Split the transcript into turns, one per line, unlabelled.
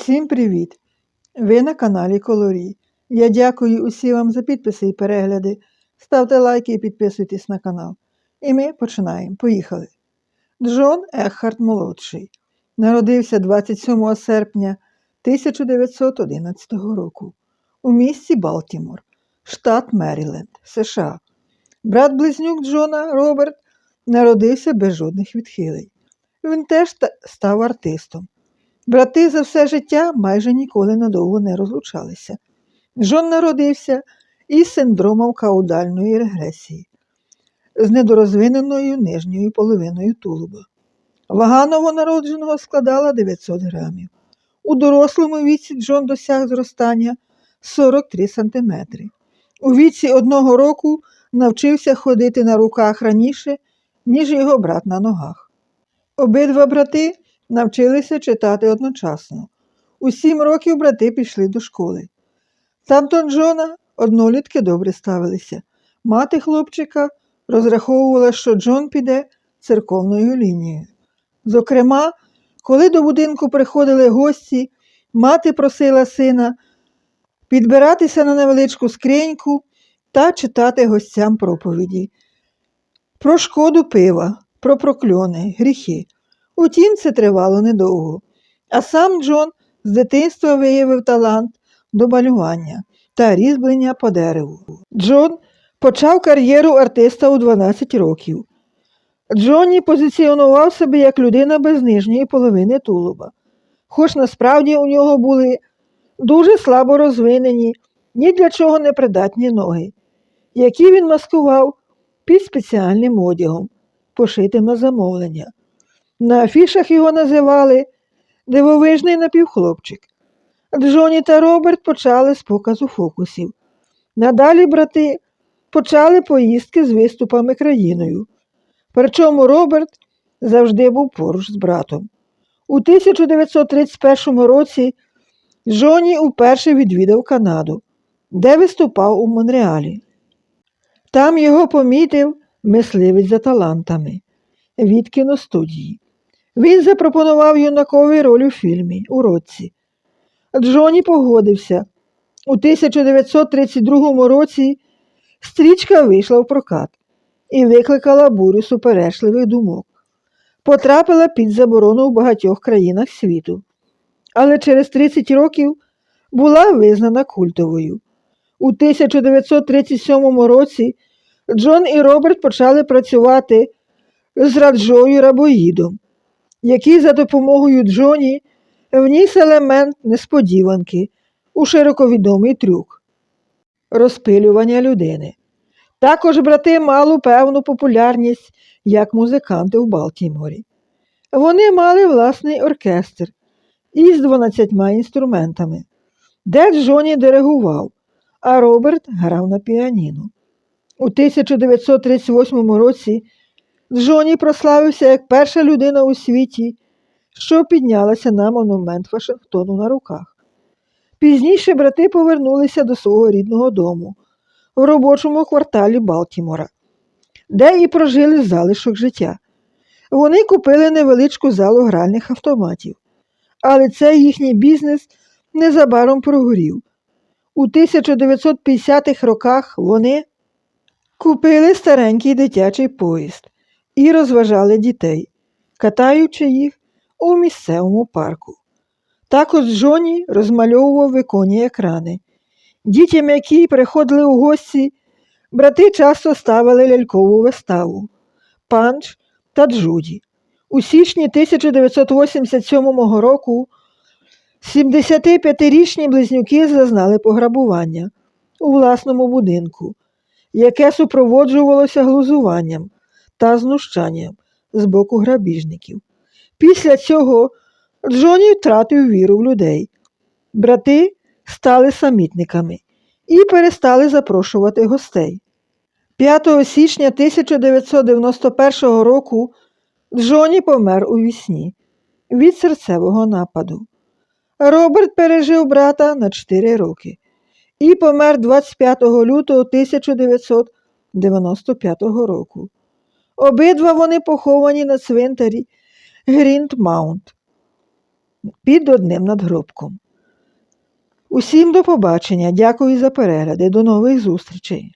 Усім привіт! Ви на каналі Колорій. Я дякую усім вам за підписи і перегляди. Ставте лайки і підписуйтесь на канал. І ми починаємо. Поїхали. Джон Екхарт молодший народився 27 серпня 1911 року у місті Балтімор, штат Меріленд, США. Брат-близнюк Джона Роберт народився без жодних відхилень. Він теж став артистом. Брати за все життя майже ніколи надовго не розлучалися. Джон народився із синдромом каудальної регресії, з недорозвиненою нижньою половиною тулуба. Вага новонародженого складала 900 грамів. У дорослому віці Джон досяг зростання 43 сантиметри. У віці одного року навчився ходити на руках раніше, ніж його брат на ногах. Обидва брати навчилися читати одночасно. У сім років брати пішли до школи. Там до Джона однолітки добре ставилися. Мати хлопчика розраховувала, що Джон піде церковною лінією. Зокрема, коли до будинку приходили гості, мати просила сина підбиратися на невеличку скриньку та читати гостям проповіді. Про шкоду пива, про прокльони, гріхи. Утім, це тривало недовго. А сам Джон з дитинства виявив талант до малювання та різьблення по дереву. Джон почав кар'єру артиста у 12 років. Джонні позиціонував себе як людина без нижньої половини тулуба, хоч насправді у нього були дуже слабо розвинені, ні для чого не придатні ноги, які він маскував під спеціальним одягом, пошитим на замовлення. На афішах його називали дивовижний напівхлопчик. Джоні та Роберт почали з показу фокусів. Надалі брати почали поїздки з виступами країною. Причому Роберт завжди був поруч з братом. У 1931 році Джоні уперше відвідав Канаду, де виступав у Монреалі. Там його помітив мисливець за талантами від кіностудії. Він запропонував юнакові роль у фільмі у році. Джоні погодився. У 1932 році стрічка вийшла в прокат і викликала бурю суперечливих думок. Потрапила під заборону в багатьох країнах світу, але через 30 років була визнана культовою. У 1937 році Джон і Роберт почали працювати з Раджою Рабоїдом, який за допомогою Джоні вніс елемент несподіванки у широковідомий трюк розпилювання людини. Також брати мали певну популярність як музиканти в Балтіморі. Вони мали власний оркестр із 12 інструментами, де Джоні диригував, а Роберт грав на піаніно. У 1938 році Джоні прославився як перша людина у світі, що піднялася на монумент Вашингтону на руках. Пізніше брати повернулися до свого рідного дому в робочому кварталі Балтімора, де і прожили залишок життя. Вони купили невеличку залу гральних автоматів, але цей їхній бізнес незабаром прогорів. У 1950-х роках вони купили старенький дитячий поїзд і розважали дітей, катаючи їх у місцевому парку. Також Джоні розмальовував віконні екрани. Дітям, які приходили у гості, брати часто ставили лялькову виставу Панч та Джуді. У січні 1987 року 75-річні близнюки зазнали пограбування у власному будинку, яке супроводжувалося глузуванням та знущанням з боку грабіжників. Після цього Джоні втратив віру в людей. Брати стали самітниками і перестали запрошувати гостей. 5 січня 1991 року Джоні помер у вісні від серцевого нападу. Роберт пережив брата на 4 роки і помер 25 лютого 1995 року. Обидва вони поховані на цвинтарі Грінтмаунт під одним надгробком. Усім до побачення. Дякую за перегляди. До нових зустрічей!